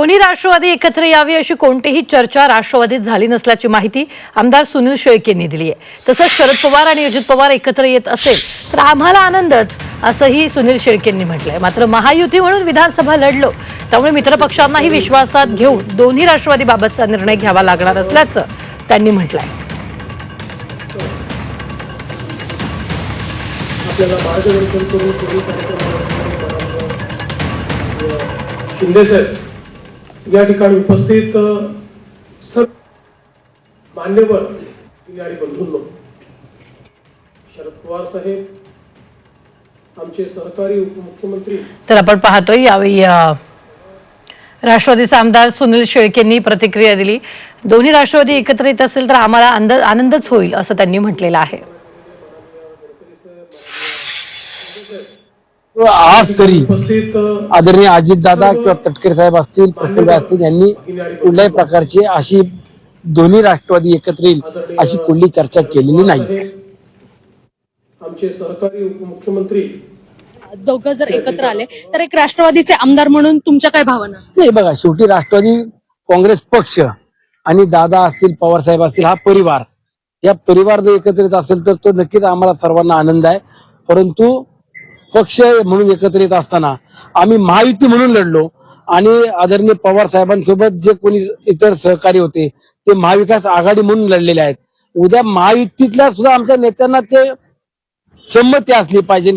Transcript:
दोन्ही राष्ट्रवादी एकत्र यावी अशी कोणतीही चर्चा राष्ट्रवादीत झाली नसल्याची माहिती आमदार सुनील शेळके यांनी दिली आहे. तसंच शरद पवार आणि अजित पवार एकत्र येत असेल तर आम्हाला आनंदच असंही सुनील शेळकेंनी म्हटलंय. मात्र महायुती म्हणून विधानसभा लढलो त्यामुळे मित्रपक्षांनाही विश्वासात घेऊन दोन्ही राष्ट्रवादीबाबतचा निर्णय घ्यावा लागणार असल्याचं त्यांनी म्हटलंय. मार्गदर्शन करून शिंदे साहेब या ठिकाणी उपस्थित सर्व मान्यवर आणि बंधूंनो. शरद पवार साहेब आमचे सहकारी उपमुख्यमंत्री. तर आपण पाहतोय यावेळी राष्ट्रवादीचे आमदार सुनील शेळकेंनी प्रतिक्रिया दिली. दोन्ही राष्ट्रवादी एकत्र येत असेल तर आम्हाला आनंद आनंदच होईल असं त्यांनी म्हटलेलं आहे. आज तरी आदरणीय अजितदादा किंवा तटकरे साहेब असतील प्रफुल्ल असतील यांनी कुठल्याही प्रकारची अशी दोन्ही राष्ट्रवादी एकत्र येईल अशी कुठली चर्चा केलेली नाही. आमचे सहकारी उपमुख्यमंत्री दोघं जर एकत्र आले तर एक राष्ट्रवादीचे आमदार म्हणून तुमच्या काय भावना? नाही बघा शेवटी राष्ट्रवादी काँग्रेस पक्ष आणि दादा असतील पवार साहेब असतील हा परिवार. या परिवार जर एकत्रित असेल तर तो नक्कीच आम्हाला सर्वांना आनंद आहे. परंतु पक्ष म्हणून एकत्र येत असताना आम्ही महायुती म्हणून लढलो आणि आदरणीय पवार साहेबांसोबत जे कोणी इतर सहकारी होते ते महाविकास आघाडी म्हणून लढलेले आहेत. उद्या महायुतीतल्या सुद्धा आमच्या नेत्यांना ते संमती असली पाहिजे.